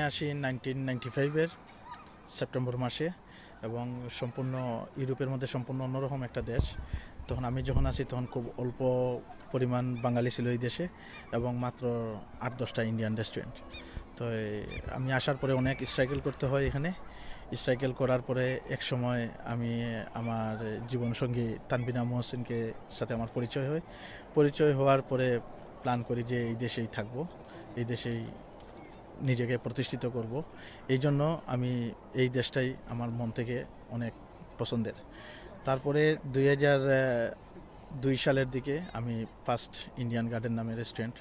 এখানে আসি nineteen ninety ফাইভের সেপ্টেম্বর মাসে এবং সম্পূর্ণ ইউরোপের মধ্যে সম্পূর্ণ অন্যরকম একটা দেশ। তখন আমি যখন আসি তখন খুব অল্প পরিমাণ বাঙালি ছিল এই দেশে এবং মাত্র আট দশটা ইন্ডিয়ান রেস্টুরেন্ট তো আমি আসার পরে অনেক স্ট্রাগল করতে হয় এখানে। স্ট্রাগল করার পরে এক সময় আমি আমার জীবনসঙ্গী তানবিনা মোহসিনকে সাথে আমার পরিচয় হয়। পরিচয় হওয়ার পরে প্ল্যান করি যে এই দেশেই থাকব। এই দেশেই নিজেকে প্রতিষ্ঠিত করব। এই জন্য আমি এই দেশটাই আমার মন থেকে অনেক পছন্দের। তারপরে দুই হাজার দুই সালের দিকে আমি ফার্স্ট ইন্ডিয়ান গার্ডেন নামে রেস্টুরেন্ট,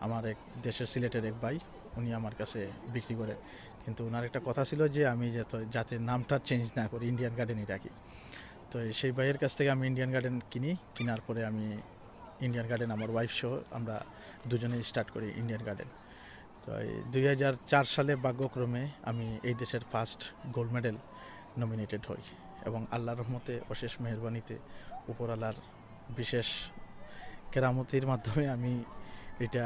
আমার এক দেশের সিলেটের এক ভাই, উনি আমার কাছে বিক্রি করেন। কিন্তু ওনার একটা কথা ছিল যে আমি যাতে যাতে নামটা চেঞ্জ না করি, ইন্ডিয়ান গার্ডেনই রাখি। তো সেই ভাইয়ের কাছ থেকে আমি ইন্ডিয়ান গার্ডেন কিনি, কেনার পরে আমি ইন্ডিয়ান গার্ডেন, আমার ওয়াইফ সহ আমরা দুজনেই স্টার্ট করি ইন্ডিয়ান গার্ডেন। তো দুই হাজার চার সালে ভাগ্যক্রমে আমি এই দেশের ফার্স্ট গোল্ড মেডেল নমিনেটেড হই এবং আল্লাহর রহমতে অশেষ মেহরবানিতে উপরওয়ালার বিশেষ কেরামতির মাধ্যমে আমি এটা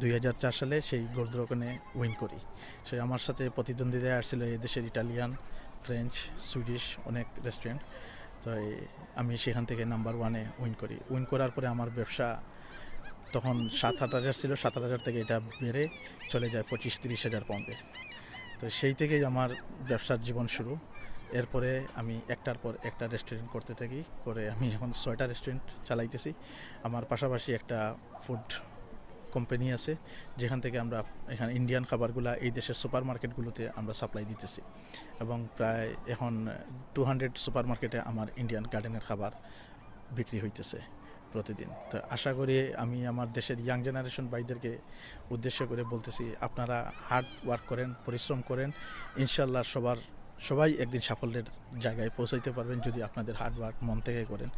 দুই হাজার চার সালে সেই গোল্ড রকনে উইন করি। সে আমার সাথে প্রতিদ্বন্দ্বিতায় আসছিল এই দেশের ইটালিয়ান ফ্রেঞ্চ সুইডিশ অনেক রেস্টুরেন্ট তো আমি সেখান থেকে নাম্বার ওয়ানে উইন করি। উইন করার পরে আমার ব্যবসা তখন সাত আট হাজার ছিল, সাত হাজার থেকে এটা বেড়ে চলে যায় পঁচিশ তিরিশ হাজার পাউন্ডে তো সেই থেকেই আমার ব্যবসার জীবন শুরু। এরপরে আমি একটার পর একটা রেস্টুরেন্ট করতে থাকি, করে আমি এখন ছয়টা রেস্টুরেন্ট চালাইতেছি। আমার পাশাপাশি একটা ফুড কোম্পানি আছে, যেখান থেকে আমরা এখানে ইন্ডিয়ান খাবারগুলো এই দেশের সুপার মার্কেটগুলোতে আমরা সাপ্লাই দিতেছি। এবং প্রায় এখন টু হান্ড্রেড সুপার মার্কেটে আমার ইন্ডিয়ান গার্ডেনের খাবার বিক্রি হইতেছে। প্রতিদিন। তো আশা করি আমি আমার দেশের ইয়াং জেনারেশন ভাইদেরকে উদ্দেশ্য করে বলতেছি, আপনারা হার্ড ওয়ার্ক করেন, পরিশ্রম করেন ইনশাল্লাহ সবার, সবাই একদিন সাফল্যের জায়গায় পৌঁছাইতে পারবেন যদি আপনাদের হার্ড ওয়ার্ক মন থেকে করেন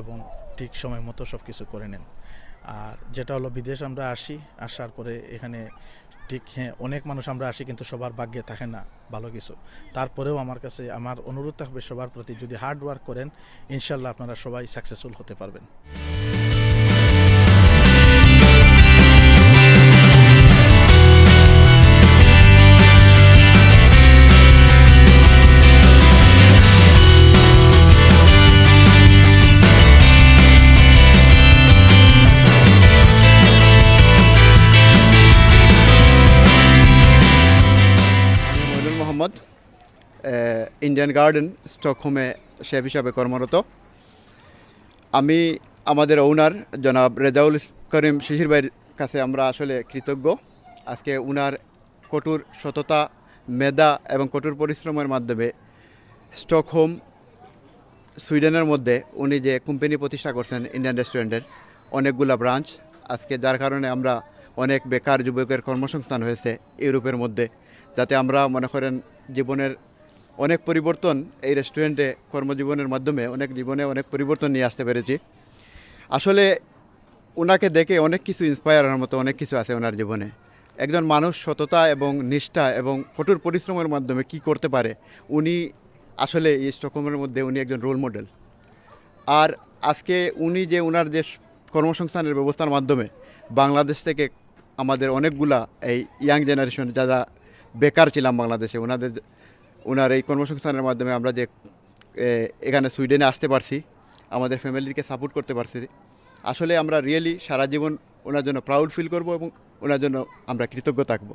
এবং ঠিক সময় মতো সব কিছু করে নেন। আর যেটা হলো, বিদেশ আমরা আসি, আসার পরে এখানে ঠিক হ্যাঁ অনেক মানুষ আমরা আসি কিন্তু সবার ভাগ্যে থাকে না, ভালো কিছু। তারপরেও আমার কাছে আমার অনুরোধ থাকবে সবার প্রতি, যদি হার্ড ওয়ার্ক করেন, ইনশাল্লাহ আপনারা সবাই সাকসেসফুল হতে পারবেন। মোহাম্মদ ইন্ডিয়ান গার্ডেন স্টকহোমে শেফ হিসাবে কর্মরত। আমি আমাদের ওনার জনাব রেজাউল করিম শিশির ভাইয়ের কাছে আমরা আসলে কৃতজ্ঞ। আজকে উনার কঠোর সততা, মেধা এবং কঠোর পরিশ্রমের মাধ্যমে স্টকহোম সুইডেনের মধ্যে উনি যে কোম্পানি প্রতিষ্ঠা করছেন ইন্ডিয়ান রেস্টুরেন্টের অনেকগুলা ব্রাঞ্চ আজকে যার কারণে আমরা অনেক বেকার যুবকের কর্মসংস্থান হয়েছে ইউরোপের মধ্যে। যাতে আমরা মনে করেন জীবনের অনেক পরিবর্তন এই রেস্টুরেন্টে কর্মজীবনের মাধ্যমে অনেক জীবনে অনেক পরিবর্তন নিয়ে আসতে পেরেছি। আসলে ওনাকে দেখে অনেক কিছু ইন্সপায়ার হওয়ার মতো অনেক কিছু আছে ওনার জীবনে। একজন মানুষ সততা এবং নিষ্ঠা এবং কঠোর পরিশ্রমের মাধ্যমে কি করতে পারে, উনি আসলে এই স্টকহোমের মধ্যে উনি একজন রোল মডেল আর আজকে উনি যে ওনার যে কর্মসংস্থানের ব্যবস্থার মাধ্যমে বাংলাদেশ থেকে আমাদের অনেকগুলা এই ইয়াং জেনারেশন যারা বেকার ছিলাম বাংলাদেশে। ওনাদের ওনার এই কর্মসংস্থানের মাধ্যমে আমরা যে এখানে সুইডেনে আসতে পারছি, আমাদের ফ্যামিলিকে সাপোর্ট করতে পারছি। আসলে আমরা রিয়েলি সারা জীবন ওনার জন্য প্রাউড ফিল করব এবং ওনার জন্য আমরা কৃতজ্ঞ থাকব।